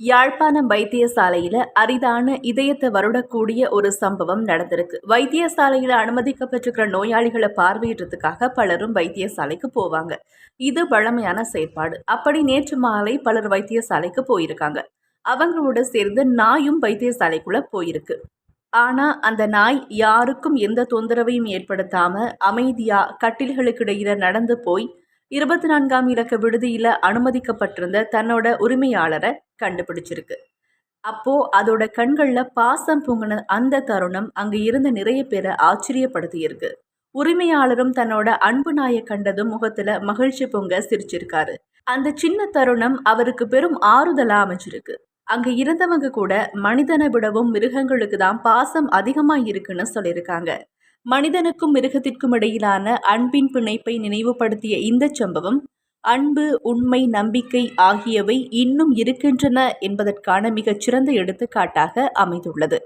யாழ்ப்பாணம் வைத்தியசாலையில அரிதான இதயத்தை வருடக்கூடிய ஒரு சம்பவம் நடந்திருக்கு. வைத்தியசாலையில அனுமதிக்கப்பட்டிருக்கிற நோயாளிகளை பார்வையிடுறதுக்காக பலரும் வைத்தியசாலைக்கு போவாங்க. இது வழமையான செயற்பாடு. அப்படி நேற்று மாலை பலர் வைத்தியசாலைக்கு போயிருக்காங்க. அவங்களோட சேர்ந்து நாயும் வைத்தியசாலைக்குள்ள போயிருக்கு. ஆனா அந்த நாய் யாருக்கும் எந்த தொந்தரவையும் ஏற்படுத்தாம அமைதியா கட்டில்களுக்கிடையில நடந்து போய் இருபத்தி நான்காம் இலக்க விடுதியில் அனுமதிக்கப்பட்டிருந்த தன்னோட உரிமையாளரை கண்டுபிடிச்சிருக்கு. அப்போ அதோட கண்களில் பாசம் பொங்கின அந்த தருணம் அங்கே இருந்த நிறைய பேரை ஆச்சரியப்படுத்தியிருக்கு. உரிமையாளரும் தன்னோட அன்பு நாயை கண்டதும் முகத்துல மகிழ்ச்சி பொங்க சிரிச்சிருக்காரு. அந்த சின்ன தருணம் அவருக்கு பெரும் ஆறுதலா அமைஞ்சிருக்கு. அங்க இருந்தவங்க கூட மனிதனை விடவும் மிருகங்களுக்கு தான் பாசம் அதிகமா இருக்குன்னு சொல்லியிருக்காங்க. மனிதனுக்கும் மிருகத்திற்கும் இடையிலான அன்பின் பிணைப்பை நினைவுபடுத்திய இந்த சம்பவம் அன்பு உண்மை நம்பிக்கை ஆகியவை இன்னும் இருக்கின்றன என்பதற்கான மிகச்சிறந்த எடுத்துக்காட்டாக அமைந்துள்ளது.